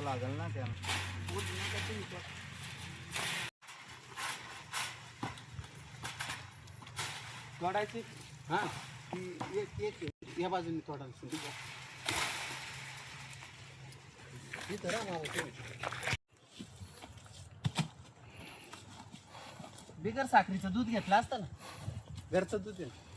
लागेल ना त्याला. तोडायची? हां. एक एक या बाजूने तोडायची राहा मावं ठेवायची. बिगर साखरीचं दूध घेतलं असतं ना? घरचं दूध आहे.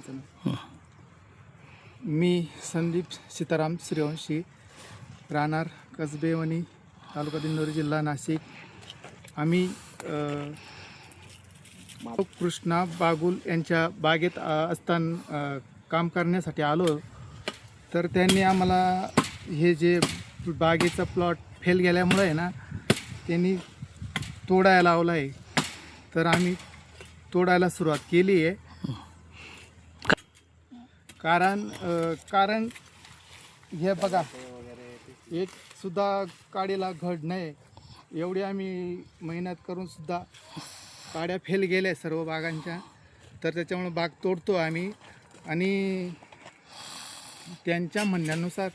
माझं नाव. मी संदीप सीताराम सूर्यवंशी राहणार कसबेवणी तालुका दिंडोरी जिल्हा नाशिक. आम्ही कृष्णा बागुल यांच्या बागेत असताना काम करण्यासाठी आलो. तर त्यांनी आम्हाला हे जे बागेचा प्लॉट फेल गेल्यामुळे आहे ना त्यांनी तोडायला लावला आहे तर आम्ही तोडायला सुरुवात केली आहे. कारण अ, कारण हे बघा एक सुद्धा काडीला घड नाही एवढी आम्ही मेहनत करून सुद्धा काड्या फेल गेल्या सर्व बागांच्या. तर त्याच्यामुळे बाग तोडतो आम्ही. आणि त्यांच्या म्हणण्यानुसार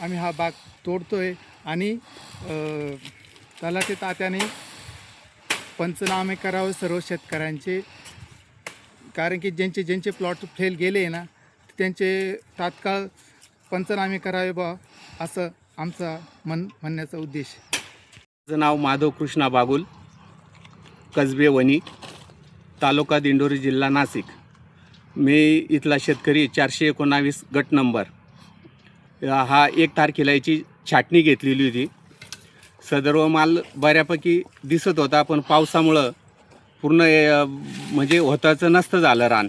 आम्ही हा बाग तोडतोय. आणि अ, तलाठी तात्याने पंचनामे करावे सर्व शेतकऱ्यांचे. कारण की ज्यांचे ज्यांचे प्लॉट फेल गेले ना त्यांचे तात्काळ पंचनामे करावे बा असं आमचा मन म्हणण्याचा उद्देश माझं नाव माधव कृष्णा बागुल कसबे वणी तालुका दिंडोरी जिल्हा नाशिक. मी इथला शेतकरी चारशे एकोणावीस गट नंबर. हा एक तारखेला याची छाटणी घेतलेली होती. सदर्व माल बऱ्यापैकी दिसत होता पण पावसामुळं पूर्ण म्हणजे होताचं नसतं झालं रान.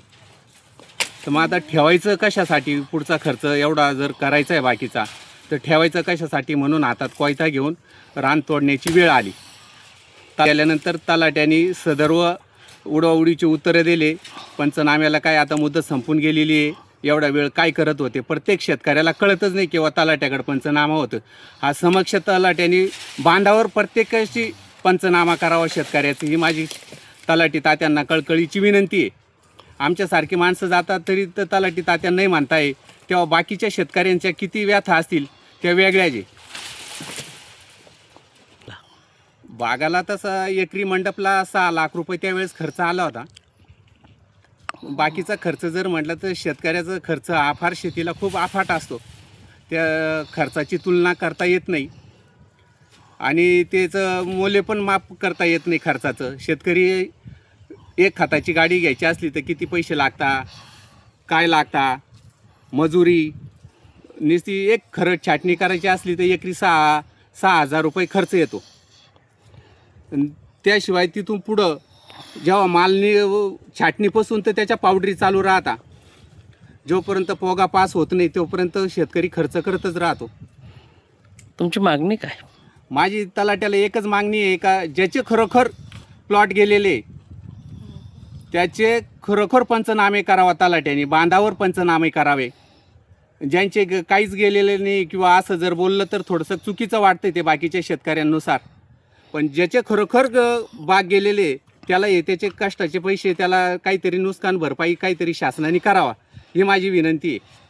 तर मग आता ठेवायचं कशासाठी पुढचा खर्च एवढा जर करायचा आहे बाकीचा तर ठेवायचं कशासाठी म्हणून हातात कोयता घेऊन रान तोडण्याची वेळ आली. गेल्यानंतर तलाट्याने सदर्व उडवाउडीचे उत्तरं दिले. पंचनाम्याला काय आता मुदत संपून गेलेली आहे एवढा वेळ काय करत होते प्रत्येक शेतकऱ्याला कळतच नाही किंवा तलाट्याकडे पंचनामा होतं. हा समक्ष तलाट्याने बांधावर प्रत्येकाशी पंचनामा करावा शेतकऱ्याची ही माझी तलाटी तात्यांना कळकळीची विनंती आहे. आमच्यासारखी माणसं जातात तरी तर तलाठी तात्या नाही म्हणताय. तेव्हा बाकीच्या शेतकऱ्यांच्या किती व्यथा असतील त्या वेगळ्याचे. बागाला तसा एकरी मंडपला सहा लाख रुपये त्यावेळेस खर्च आला होता. बाकीचा खर्च जर म्हटलं तर शेतकऱ्याचा खर्च हा फार शेतीला खूप अफाट असतो. त्या खर्चाची तुलना करता येत नाही. आणि त्याचं मूल्य पण माफ करता येत नाही खर्चाचं. शेतकरी एक खताची गाडी घ्यायची असली तर किती पैसे लागता? काय लागता? मजुरी? नुसती एक खरं छाटणी करायची असली तर एकरी सहा सहा हजार रुपये खर्च येतो. त्याशिवाय तिथून पुढं जेव्हा मालनी छाटणीपासून तर त्याच्या पावडरी चालू राहता. जोपर्यंत पोगा पास होत नाही तोपर्यंत शेतकरी खर्च करतच राहतो. तुमची मागणी काय? माझी तलाट्याला एकच मागणी आहे का? ज्याचे खरोखर प्लॉट गेलेले त्याचे खरोखर पंचनामे करावा तलाट्याने बांधावर पंचनामे करावे. ज्यांचे ग- काहीच गेलेले नाही किंवा असं जर बोललं तर थोडंसं चुकीचं वाटतं ते बाकीच्या शेतकऱ्यांनुसार. पण ज्याचे खरोखर ग- बाग गेलेले त्याला हे त्याचे कष्टाचे पैसे त्याला काहीतरी नुकसान भरपाई काहीतरी शासनाने करावा ही माझी विनंती आहे.